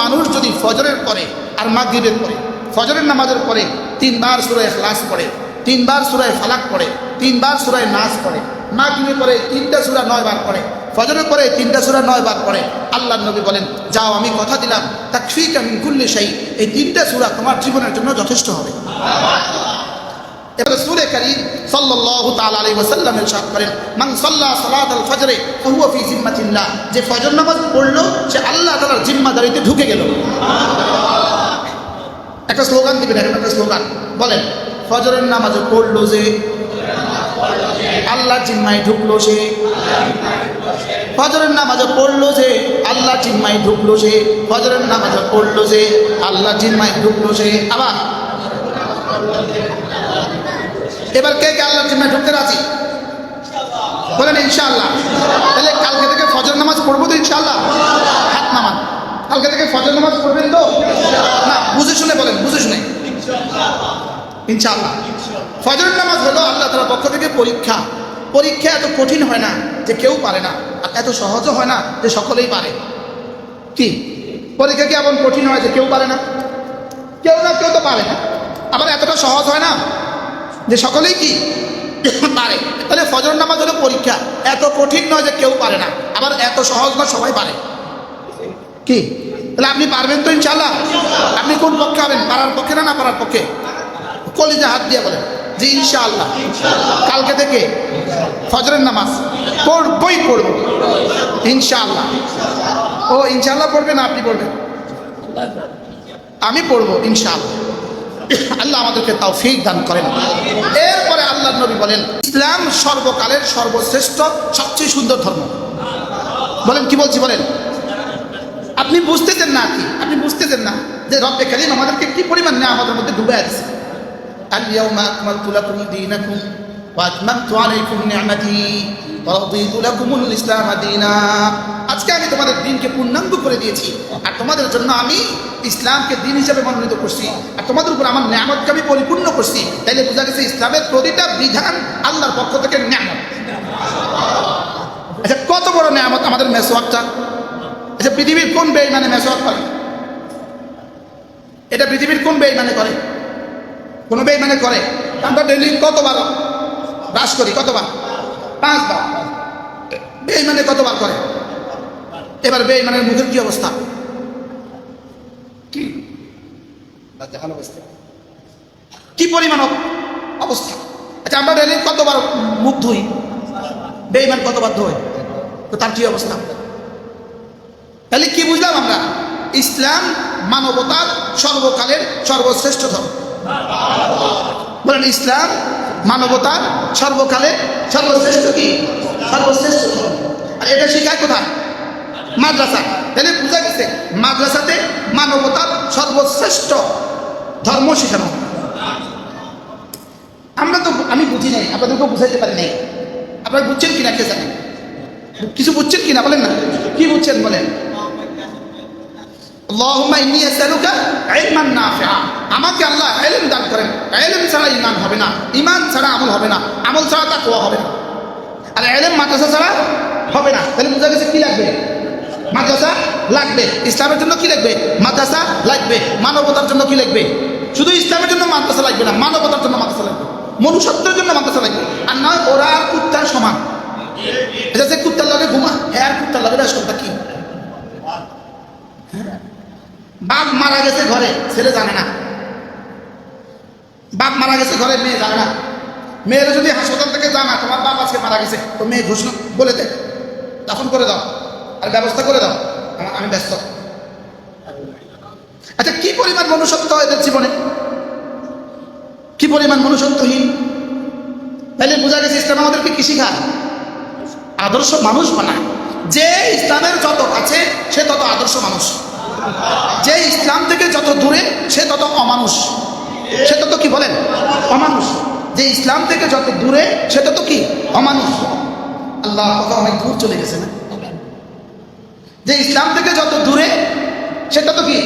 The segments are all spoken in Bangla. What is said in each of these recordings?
মানুষ যদি ফজরের পরে আর মাগরীবের পরে, ফজরের নামাজের পরে তিনবার সুরায় খালাস পড়ে, তিনবার সুরায় ফালাক পড়ে, তিনবার সুরায় নাচ পড়ে, মাগরীবের পরে তিনটা সুরা নয় বার পড়ে, ফজরের পরে তিনটা সুরা নয় বার পড়ে আল্লাহ নবী বলেন, যাও, আমি কথা দিলাম তা আমি কুল্লি সেই এই তিনটা সুরা তোমার জীবনের জন্য যথেষ্ট হবে। এবারে সুরে করিম সাল্লাল্লাহু তাআলা আলাইহি ওয়াসাল্লাম ইরশাদ করেন, মান সাল্লা সালাতাল ফজরে ফাহুয়া ফি জিম্মাতিল্লাহ যে ফজর নামাজ পড়ল, সে আল্লাহ তাআলার জিম্মাদারিতে ঢুকে গেল। একটা স্লোগান দিবেন একটা স্লোগান। বলেন, ফজরের নামাজে পড়ল যে আল্লাহ জিম্মায় ঢুকলো সে। ফজরের নামাজে পড়ল যে আল্লাহ জিম্মায় ঢুকলো সে। ফজরের নামাজে পড়ল যে আল্লাহ জিম্মায় ঢুকলো সে। আবার এবার কে কে আল্লাহর জিম্মায় ঢুকতে রাজি? বলেন, ইনশাআল্লাহ। তাহলে কালকে থেকে ফজর নামাজ পড়ব তো, ইনশাআল্লাহ? হাত নামান। কালকে থেকে ফজর নামাজ পড়বেন তো? না, বুঝে শুনে বলেন, বুঝে শুনে। ইনশাআল্লাহ। ফজর নামাজ হলো আল্লাহ তালার পক্ষ থেকে পরীক্ষা। পরীক্ষা এত কঠিন হয় না যে কেউ পারে না, আর এত সহজও হয় না যে সকলেই পারে। কি? পরীক্ষা কি এমন কঠিন হয় যে কেউ পারে না? কেউ না, কেউ তো পারে না। আবার এতটা সহজ হয় না? যে সকলেই কি পারে? তাহলে ফজর নামাজ হলো পরীক্ষা। এত কঠিন নয় যে কেউ পারে না। আবার এত সহজ না সবাই পারে। কি? তাহলে আপনি পারবেন তো ইনশাল্লাহ আপনি কোন পক্ষে হবেন পারার পক্ষে না না পারার পক্ষে? কলিজা হাত দিয়ে বলেন। যে ইনশাআল্লাহ। কালকে থেকে ফজরের নামাজ পড়বই পড়ব। ইনশাআল্লাহ। ও, ইনশাআল্লাহ পড়বেন, আপনি পড়বেন। আমি পড়ব, ইনশাআল্লাহ। আল্লাহ আমাদেরকে তাও ফিক দান করেন। এরপরে আল্লাহ নবী বলেন, ইসলাম সর্বকালের সর্বশ্রেষ্ঠ, সবচেয়ে সুন্দর ধর্ম। বলেন, কি বলছি, বলেন? আপনি বুঝতেছেন না কি? আপনি বুঝতে দেন না যে রব্বে কালীন আমাদেরকে কি পরিমাণ নেয় আমাদের মধ্যে ডুবে আছে আর ইয়াউমা আকমালতু লাকুম দীনাকুম। وأتممت عليكم نعمتي ورضيت لكم الإسلام دينا আজকে আমি তোমাদের দিনকে পূর্ণাঙ্গ করে দিয়েছি আর তোমাদের জন্য আমি ইসলামকে দিন হিসেবে মনোনীত করছি আর তোমাদের উপর আমার নিয়ামতকে আমি পরিপূর্ণ করছি তাইলে বোঝা গেছে ইসলামের প্রতিটা বিধান আল্লাহর পক্ষ থেকে নিয়ামত আচ্ছা কত বড় নিয়ামত আমাদের মেসোয়াকটা আচ্ছা পৃথিবীর কোন বেইমানে মেসোয়াক করে এটা পৃথিবীর কোন বেইমানে করে কোনো বেইমানে করে আমরা ডেলি কতবার ব্রাশ করি, কতবার? পাঁচবার। বেইমানে কতবার করে? এবার বেইমানের মুখের কি অবস্থা? কি? অবস্থা। কি পরিমাণ অবস্থা? আচ্ছা আমরা ডেলি কতবার মুখ ধুই? বেইমান কতবার ধোয়? তো তার কি অবস্থা? তাহলে কি বুঝলাম আমরা? ইসলাম মানবতার সর্বকালের সর্বশ্রেষ্ঠ ধর্ম। বলেন, ইসলাম মানবতার সর্বকালে সর্বশ্রেষ্ঠ কি? সর্বশ্রেষ্ঠ আর এটা শেখায় কোথায়? মাদ্রাসা। তাহলে বোঝা গেছে, মাদ্রাসাতে মানবতার সর্বশ্রেষ্ঠ ধর্ম শেখানো। আমরা তো, আমি বুঝি নাই, আপনাদেরকেও বুঝাইতে পারি নাই। আপনারা বুঝছেন কিনা, কে জানেন কিছু বুঝছেন কিনা, বলেন না। কি বুঝছেন, বলেন? আল্লাহুম্মা ইন্নী আসআলুকা ইলমান নাফিআ। আমাকে আল্লাহ ইলম দান করেন। ইলম ছাড়া ইমান হবে না। ইমান ছাড়া আমল হবে না। আমল ছাড়া তাকওয়া হবে না। আর ইলম মাদ্রাসা ছাড়া হবে না। তাহলে বোঝা গেছে কি লাগবে? মাদ্রাসা লাগবে। ইসলামের জন্য কি লাগবে? মাদ্রাসা লাগবে। মানবতার জন্য কি লাগবে? শুধু ইসলামের জন্য মাদ্রাসা লাগবে না, মানবতার জন্য মাদ্রাসা লাগবে। মনুষ্যত্বের জন্য মাদ্রাসা লাগবে। আর নয়, ওরা আর কুত্তার সমান। এটা যে কুত্তার লগে ঘুমা হ্যাঁ আর কুত্তার লগে রাষ্ট্রটা কি? বাঘ মারা গেছে ঘরে, ছেলে জানে না। বাপ মারা গেছে, ঘরে মেয়ে জানে না। মেয়েরা যদি হাসপাতাল থেকে জানা তোমার বাপ আজকে মারা গেছে, তো মেয়ে ঘোষণা বলে দে, দাফন করে দাও, আর ব্যবস্থা করে দাও আমি ব্যস্ত। আচ্ছা কি পরিমাণ মনুষ্যত্ব এদের জীবনে? কি পরিমাণ মনুষ্যত্বহীন? তাহলে বোঝা গেছে ইসলাম আমাদেরকে কি শিখায়? আদর্শ মানুষ বানায়। যে ইসলামের যত কাছে সে তত আদর্শ মানুষ। যে ইসলাম থেকে যত দূরে, সে তত অমানুষ। সে তো কি বলেন? অমানুষ। যে ইসলাম থেকে যত দূরে সেটা তো কি? অমানুষ। আল্লাহ কথা অনেক দূর চলে গেছে না? যে ইসলাম থেকে যত দূরে সেটা তো কি?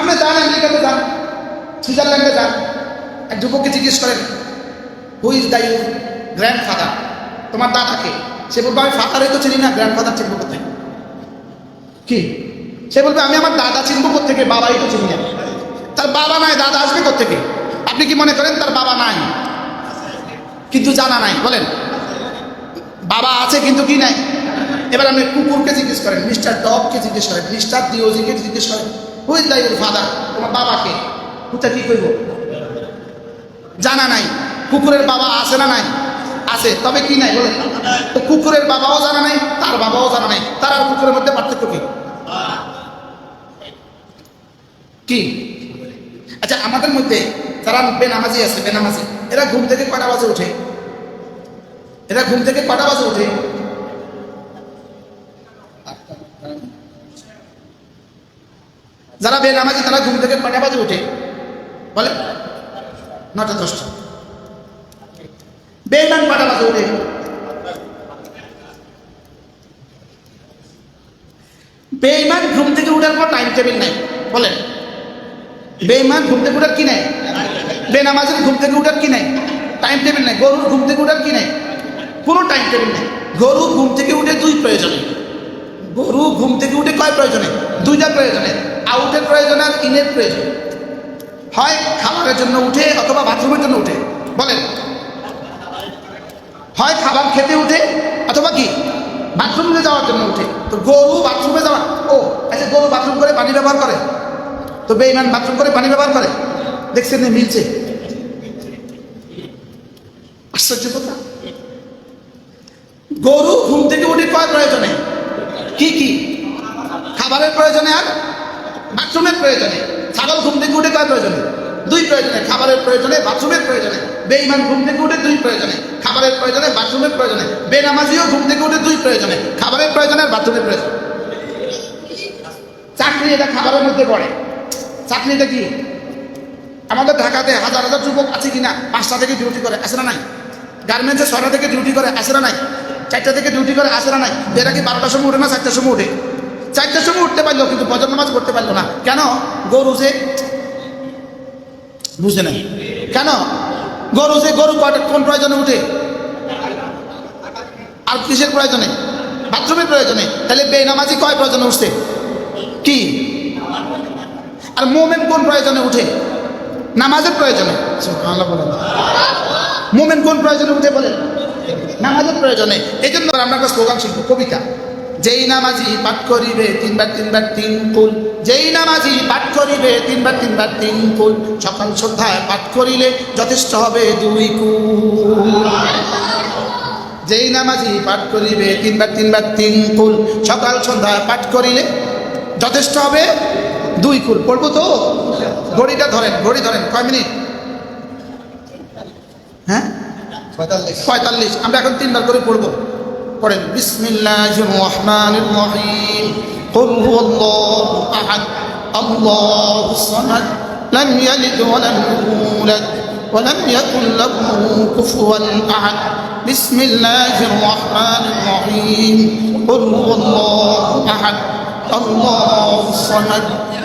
আমরা যান আমেরিকাতে যান সুইজারল্যান্ডে যান। এক যুবককে জিজ্ঞেস করেন who is thy grandfather তোমার দাদাকে সে বলবে আমি ফাদারই তো চিনি না গ্র্যান্ড ফাদার চিনবো কোথায়? কি? সে বলবে আমি আমার দাদা চিনবো থেকে বাবাই তো চিনি না। তার বাবা নাই দাদা আসবে থেকে আপনি কি মনে করেন তার বাবা নাই? কিন্তু জানা নাই, বলেন। বাবা আছে কিন্তু কি নাই? এবার আপনি কুকুরকে জিজ্ঞেস করেন, মিস্টার ডগকে জিজ্ঞেস করেন, মিস্টার দিওজিকে জিজ্ঞেস করেন হুইজ দাই ফাদার তোমার বাবাকে কোথা কি করব জানা নাই। কুকুরের বাবা আছে না নাই? আছে, তবে কি নাই, বলেন। তো কুকুরের বাবাও জানা নাই, তার বাবাও জানা নাই। তার আর কুকুরের মধ্যে পার্থক্য কি? আচ্ছা আমাদের মধ্যে যারা বেনামাজি আছে, বেনামাজি, এরা ঘুম থেকে কটা বাজে ওঠে? এরা ঘুম থেকে কটা বাজে ওঠে? যারা বেনামাজি, তারা ঘুম থেকে কটা বাজে ওঠে? বলে, নটা দশটা। বেইমান কটা বাজে ওঠে? বেইমান ঘুম থেকে উঠার পর টাইম টেবিল নাই। বলেন। বেইমান ঘুম থেকে উঠার কি নাই? বেনামাজের ঘুম থেকে উঠার কি নাই? টাইম টেবিল নাই, গরুর ঘুম থেকে উঠার কি নাই? কোনো টাইম টেবিল নাই। গরু ঘুম থেকে উঠে দুই প্রয়োজনে। গরু ঘুম থেকে উঠে কয় প্রয়োজনে? দুইটা প্রয়োজনে। আউটের প্রয়োজন আর ইনের প্রয়োজন। হয় খাবারের জন্য উঠে অথবা বাথরুমের জন্য উঠে। বলেন। হয় খাবার খেতে উঠে অথবা কি? বাথরুমে যাওয়ার জন্য উঠে। তো গরু বাথরুমে যাওয়া ও আচ্ছা গরু বাথরুম করে পানি ব্যবহার করে। তো বেইমান বাথরুম করে পানি ব্যবহার করে। দেখছেন মিলছে? আশ্চর্য কথা। গরু ঘুম থেকে উঠে কয় প্রয়োজনে? কি কি? খাবারের প্রয়োজনে আর বাথরুমের প্রয়োজনে। ছাগল ঘুম থেকে উঠে কয় প্রয়োজনে? দুই প্রয়োজনে। খাবারের প্রয়োজনে, বাথরুমের প্রয়োজনে। বেইমান ঘুম থেকে উঠে দুই প্রয়োজনে। খাবারের প্রয়োজনে, বাথরুমের প্রয়োজনে। বেনামাজিও ঘুম থেকে উঠে দুই প্রয়োজনে। খাবারের প্রয়োজনে আর বাথরুমের প্রয়োজন। চাকরি এটা খাবারের মধ্যে পড়ে। চাকরিটা কি? আমাদের ঢাকাতে হাজার হাজার যুবক আছে কিনা? পাঁচটা থেকে ডিউটি করে আসে না নাই? গার্মেন্টসে ছটা থেকে ডিউটি করে আসে না নাই? চারটা থেকে ডিউটি করে আসে না নাই? এরা কি বারোটার সময় উঠে না চারটার সময় উঠে? চারটার সময় উঠতে পারল, কিন্তু বজন নামাজ করতে পারল না। কেন? গরু যে বুঝে নাই। কেন? গরু যে গরু কোন প্রয়োজনে উঠে? আর কিসের প্রয়োজনে? বাথরুমের প্রয়োজনে? তাহলে বেনামাজি কয় প্রয়োজনে উঠছে? কি? আর মোমেন কোন প্রয়োজনে উঠে? নামাজের প্রয়োজনে? মোমেন কোন প্রয়োজনে উঠে বলেন? নামাজের প্রয়োজনে। এই জন্য আমরা একটা স্লোগান শিখব কবিতা। যেই নামাজি পাঠ করিবে তিনবার তিনবার তিন কুল। যেই নামাজি পাঠ করিবে তিনবার তিনবার তিন কুল। সকাল সন্ধ্যায় পাঠ করিলে যথেষ্ট হবে দুই কুল। যেই নামাজি পাঠ করিবে তিনবার তিনবার তিন কুল। সকাল সন্ধ্যায় পাঠ করিলে যথেষ্ট হবে দুই কুল পড়বো তো ঘড়িটা ধরেন ঘড়ি ধরেন কয় মিনিট হ্যাঁ পঁয়তাল্লিশ আমরা এখন তিনবার করে পড়বো পড়েন বিসমিল্লাহ রহমান রহিম قل هو الله أحد الله الصمد لم يلد ولم يولد ولم يكن له كفوا أحد بسم الله الرحمن الرحيم قل هو الله أحد الله الصمد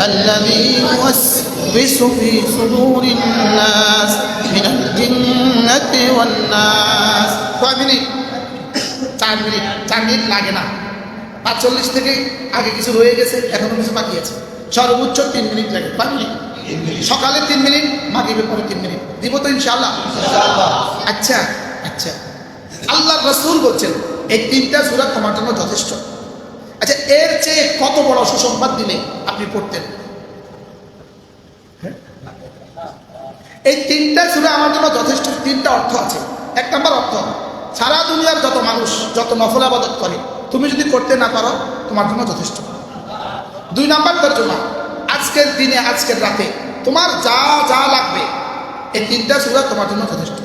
الذي يوسوس في صدور الناس من الجنة والناس কয় মিনিট চার মিনিট চার মিনিট লাগে না পাঁচচল্লিশ থেকে আগে কিছু রয়ে গেছে এখনো কিছু বাকি আছে সর্বোচ্চ তিন মিনিট লাগে কয় মিনিট সকালে তিন মিনিট মাগরিবের পরে তিন মিনিট দিব তো ইনশাআল্লাহ আচ্ছা আচ্ছা আল্লাহ রসুল বলছেন এই তিনটা সুরা তোমার জন্য যথেষ্ট আচ্ছা এর চেয়ে কত বড় সুসংবাদ দিলে আপনি পড়তেন? হ্যাঁ? এই তিনটা সুরা আমার জন্য যথেষ্ট, তিনটা অর্থ আছে। এক নম্বর অর্থ, সারা দুনিয়ার যত মানুষ, যত নফল আবাদত করে, তুমি যদি করতে না পারো, তোমার জন্য যথেষ্ট। দুই নাম্বার তর্জমা, আজকের দিনে, আজকের রাতে, তোমার যা যা লাগবে, এই তিনটা সুরা তোমার জন্য যথেষ্ট।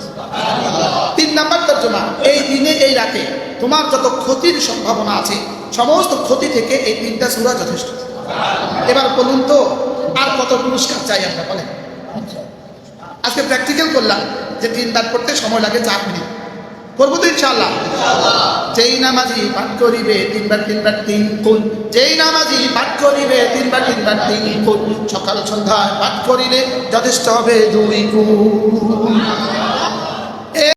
তিন নাম্বার তর্জমা, এই দিনে, এই রাতে, তোমার যত ক্ষতির সম্ভাবনা আছে সমস্ত ক্ষতি থেকে এই তিনটা সুরা যথেষ্ট। এবার বলুন তো, আর কত পুরস্কার চাই আমরা, বলেন। আজকে প্র্যাকটিক্যাল করলাম যে তিন দান করতে সময় লাগে চার মিনিট। করব তো ইনশাল্লাহ যেই নামাজি পাঠ করিবে তিনবার তিনবার, তিন কুল যেই নামাজি পাঠ করিবে তিনবার তিনবার, তিন কুল সকাল সন্ধ্যায় পাঠ করিলে যথেষ্ট হবে দুই কুল